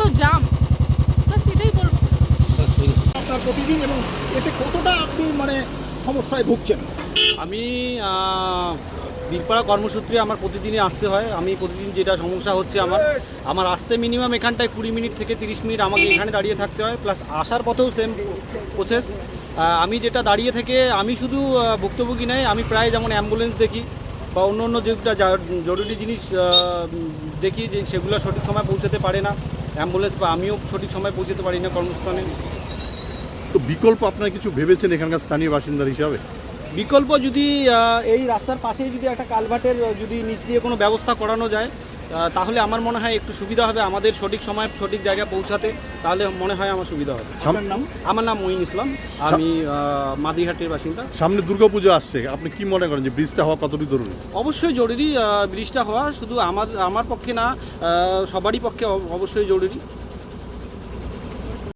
তো জাম সেটাই বলব। আপনার প্রতিদিন এবং এতে কতটা আপনি মানে সমস্যায় ভুগছেন? আমি বীরপাড়া কর্মসূত্রে আমার প্রতিদিনই আসতে হয়। আমি প্রতিদিন যেটা সমস্যা হচ্ছে আমার আমার আসতে মিনিমাম এখানটায় কুড়ি মিনিট থেকে তিরিশ মিনিট আমাকে এখানে দাঁড়িয়ে থাকতে হয়। প্লাস আসার পথেও সেম প্রসেস আমি যেটা দাঁড়িয়ে থেকে আমি শুধু ভুক্তভোগী নয় আমি প্রায় যেমন অ্যাম্বুলেন্স দেখি বা অন্য অন্য যেটা জরুরি জিনিস দেখি যে সেগুলো সঠিক সময় পৌঁছাতে পারে না। অ্যাম্বুলেন্স বা আমিও সঠিক সময় পৌঁছাতে পারি না কর্মস্থানে। তো বিকল্প আপনারা কিছু ভেবেছেন এখানকার স্থানীয় বাসিন্দার হিসাবে? বিকল্প যদি এই রাস্তার পাশেই যদি একটা কালভার্টের যদি নিচ দিয়ে কোনো ব্যবস্থা করানো যায় তাহলে আমার মনে হয় একটু সুবিধা হবে আমাদের সঠিক সময় সঠিক জায়গায় পৌঁছাতে তাহলে মনে হয় আমার সুবিধা হবে। আপনার নাম? আমার নাম মঈন ইসলাম আমি মাদিহাটের বাসিন্দা। সামনে দুর্গা পুজো আসছে আপনি কি মনে করেন যে ব্রিজটা হওয়া কতটুকু জরুরি? অবশ্যই জরুরি ব্রিজটা হওয়া শুধু আমার আমার পক্ষে না সবারই পক্ষে অবশ্যই জরুরি।